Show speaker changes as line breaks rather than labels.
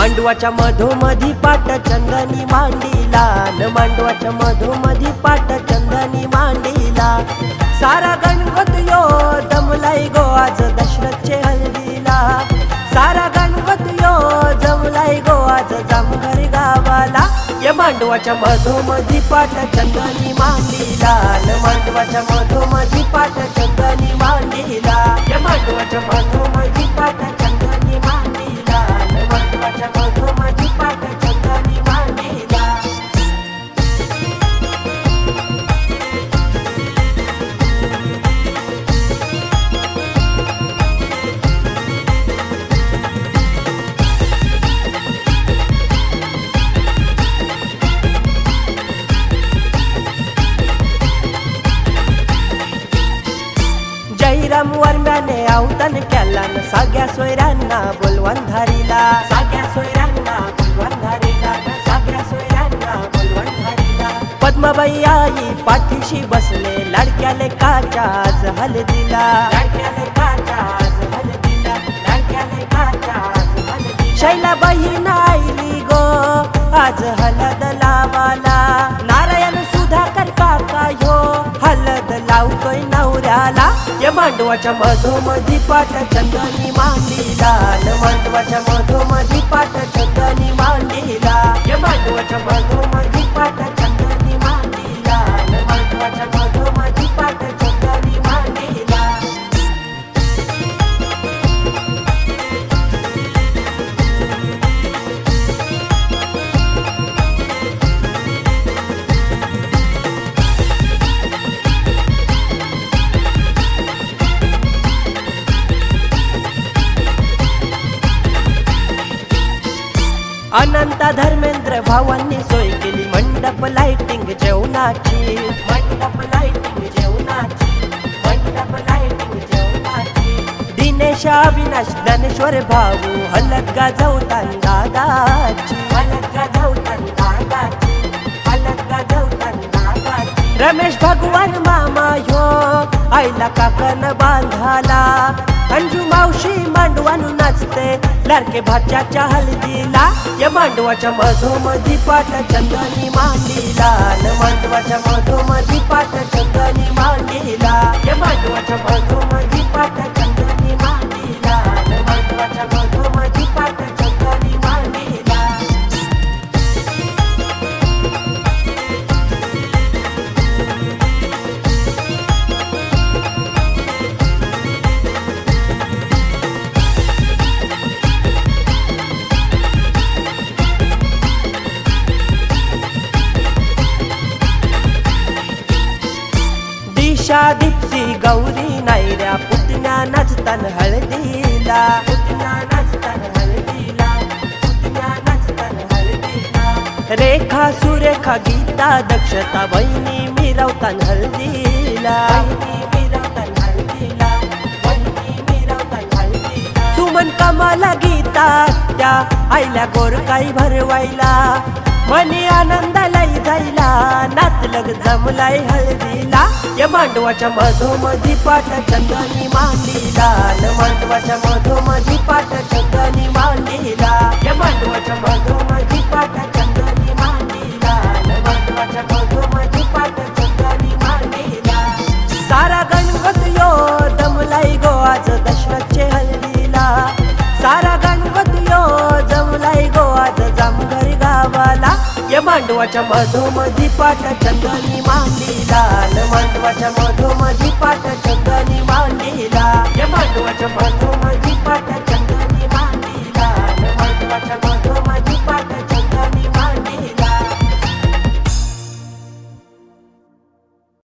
मांडवाच्या मधोमधी पाट चंदनी मांडीला. न मांडवाच्या मधोमधी पाट चंदनी मांडीला. सारा गणपत यो जमलाय गो आज दशरथचे हल्दीला सारा गणपत यो जमलाय गो आज जामघर गावाला. या मांडवाच्या मधोमधी पाट चंदनी मांडीला. न मांडवाच्या मधोमधी पाट चंदनी मांडीला. या मांडवाच्या मधोमधी पाट चंदनी मांडीला. जयराम वर्म्याने अवतान केला न साग्या सोयऱ्यांना बोलवण धारीला. पद्माबाई आई पाठीशी बसले लाडक्याले काच्या आज हलदीला लाडक्याले काच्या आज हलदीला आज हलदीला शैलाबाई नाईली गो आज हलद लावाला. नारायण सुधाकर काका ह्यो हलद लावतोय नवऱ्याला. या मांडवाच्या मधोमधी पाट चंदनी मांडीला. मांडवाच्या मधोमधी पाट चंदनी मांडीला. या मांडवाच्या मधोमधी अनंता धर्मेंद्र भावांनी सोय केली. मंडप लाइटिंग जेवणाची. मंडप लाइटिंग जेवणाची. मंडप लाइटिंग जेवणाची. दिनेश अविनाश ज्ञानेश्वर भाऊ हलत गाजवतान दादाची हलत गाजवतान दादाची हलत गाजवतान दादाची रमेश भगवान मामा ह्यो आईला काकन बांधाला. अंजू लाडके भाच्याच्या हलदीला या मांडवाच्या मधोमधी पाट चंदनी मांडीला मांडवाच्या मधोमधी पाट चंदनी मांडीला या मांडवाच्या गौरी नायऱ्या पुतण्या नाचतान हळदीला. पुतण्या नाचतान हळदीला. पुतण्या नाचतान हळदीला. रेखा सुरेखा गीता दक्षता बहिणी मिरवतान हळदीला. मिरवतान हळदीला. बहिणी मिरवतान हळदीला. सुमन कमाला गीता त्या आईला काही भरवायला. मनी आनंद आनंदालाई जायला नातलग जमलाय हळदीला. या मांडवाच्या मधोमधी पाठ चंदनी मांडीला. न मांडवाच्या मधोमधी पाठ चंदनी मांडीला. या मांडवाच्या मधोमधी पाठ मांडवाच्या मधोमधी पाठ चंदनी मांडीला. मांडवाच्या मधोमधी पाठ चंदनी मांडीला. या मांडवाच्या मधोमधी पाठ